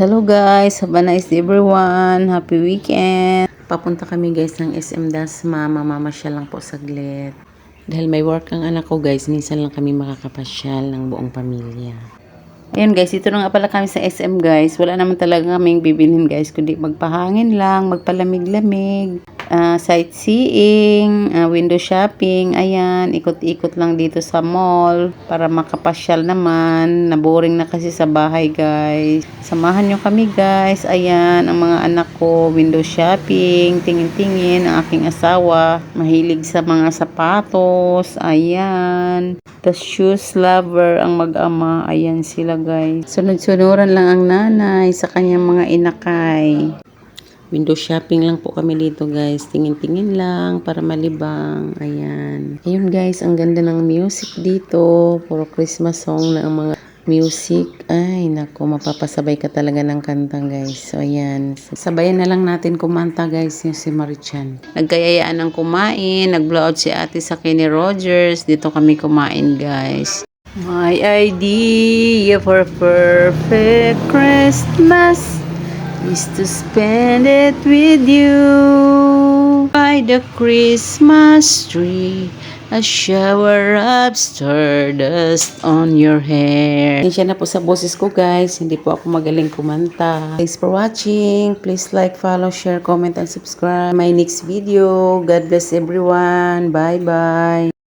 Hello guys, have a nice day everyone. Happy weekend. Papunta kami guys ng SM Dasma. Mamamasyal lang po saglit. Dahil may work ang anak ko guys, minsan lang kami makakapasyal ng buong pamilya. Ayun guys, ito na nga pala kami sa SM guys. Wala naman talaga kaming bibilhin guys, kundi magpahangin lang, magpalamig-lamig, ah, sightseeing, ah, window shopping, ayan, ikot-ikot lang dito sa mall para makapasyal naman. Naboring na kasi sa bahay guys. Samahan nyo kami guys. Ayan, ang mga anak ko, window shopping, tingin-tingin, ang aking asawa, mahilig sa mga sapatos, ayan. The shoes lover ang mag-ama. Ayan sila guys. Sunod-sunuran lang ang nanay sa kanyang mga inakay. Window shopping lang po kami dito guys. Tingin-tingin lang para malibang. Ayan. Ayun guys, ang ganda ng music dito. Puro Christmas song na ang mga music. Ay, nako, mapapasabay ka talaga ng kanta guys. So, ayan. Sabayan na lang natin kumanta guys yung si Marichan. Nagkayayaan ng kumain. Nag-blowout si ate sa Kenny Rogers. Dito kami kumain guys. My idea for perfect Christmas is to spend it with you by the Christmas tree. A shower of stardust on your hair. Hindi na po sa boses ko guys. Hindi po ako magaling kumanta. Thanks for watching. Please like, follow, share, comment, and subscribe. My next video. God bless everyone. Bye-bye.